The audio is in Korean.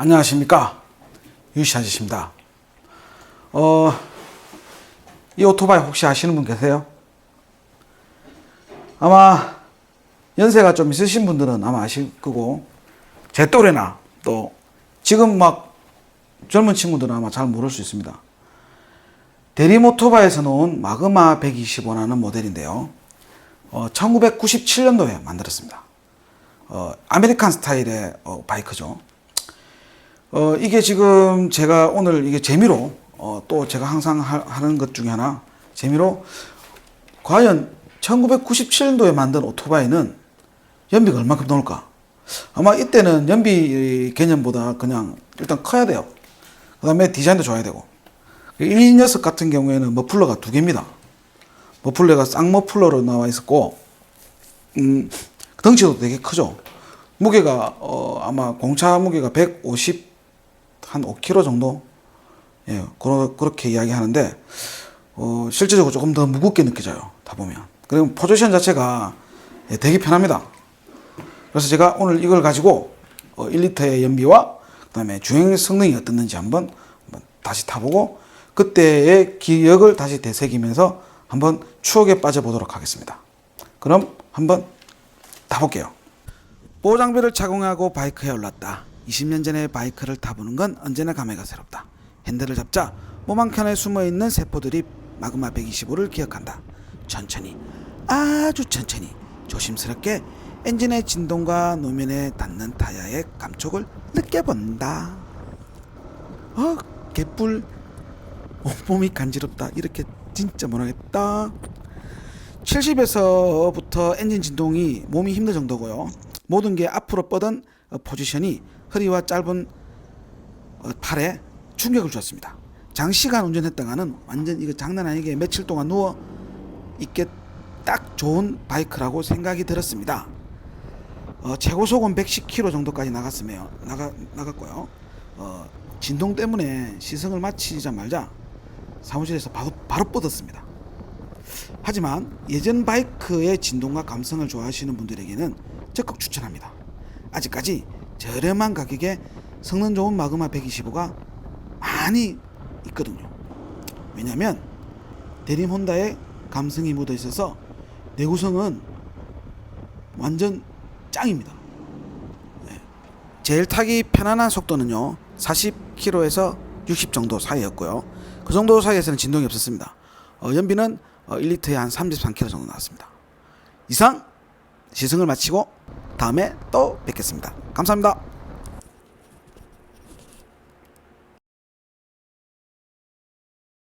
안녕하십니까 유시 아저씨입니다. 어, 이 오토바이 혹시 아시는 분 계세요? 아마 연세가 좀 있으신 분들은 아마 아실 거고 제 또래나 또 지금 막 젊은 친구들은 아마 잘 모를 수 있습니다. 대림 오토바이에서 나온 마그마 125라는 모델인데요. 어, 1997년도에 만들었습니다. 어, 아메리칸 스타일의 어, 바이크죠. 어, 이게 지금 제가 오늘 이게 재미로 어, 또 제가 항상 하, 하는 것 중에 하나 재미로 과연 1997년도에 만든 오토바이는 연비가 얼마큼 나올까? 아마 이때는 연비 개념보다 그냥 일단 커야 돼요. 그 다음에 디자인도 좋아야 되고. 이 녀석 같은 경우에는 머플러가 두 개입니다. 머플러가 쌍머플러로 나와 있었고, 음, 덩치도 되게 크죠. 무게가, 어, 아마 공차 무게가 150, 한 5kg 정도? 예, 그러, 그렇게 이야기 하는데, 어, 실제적으로 조금 더 무겁게 느껴져요. 다 보면. 그리고 포지션 자체가 예, 되게 편합니다. 그래서 제가 오늘 이걸 가지고 어, 1리터의 연비와 그다음에 주행 성능이 어떻는지 한번, 한번 다시 타보고 그때의 기억을 다시 되새기면서 한번 추억에 빠져보도록 하겠습니다. 그럼 한번 타볼게요. 보호장비를 착용하고 바이크에 올랐다. 20년 전에 바이크를 타보는 건 언제나 감회가 새롭다. 핸들을 잡자 몸 한켠에 숨어있는 세포들이 마그마 125를 기억한다. 천천히 아주 천천히 조심스럽게 엔진의 진동과 노면에 닿는 타야의 감촉을 느껴본다. 어, 개뿔. 온몸이 간지럽다. 이렇게 진짜 못하겠다. 70에서부터 엔진 진동이 몸이 힘들 정도고요. 모든 게 앞으로 뻗은 어, 포지션이 허리와 짧은 어, 팔에 충격을 주었습니다. 장시간 운전했다가는 완전 이거 장난 아니게 며칠 동안 누워 있게 딱 좋은 바이크라고 생각이 들었습니다. 어, 최고 속은 110km 정도까지 나갔으며 나가 나갔고요. 어, 진동 때문에 시승을 마치자마자 사무실에서 바로 바로 뻗었습니다. 하지만 예전 바이크의 진동과 감성을 좋아하시는 분들에게는 적극 추천합니다. 아직까지 저렴한 가격에 성능 좋은 마그마 125가 많이 있거든요. 왜냐면 대림 혼다의 감성이 묻어 있어서 내구성은 완전 짱입니다. 네. 제일 타기 편안한 속도는요 40km에서 60 정도 사이였고요. 그 정도 사이에서는 진동이 없었습니다. 어, 연비는 어, 1리터에 한 33km 정도 나왔습니다. 이상 시승을 마치고 다음에 또 뵙겠습니다. 감사합니다.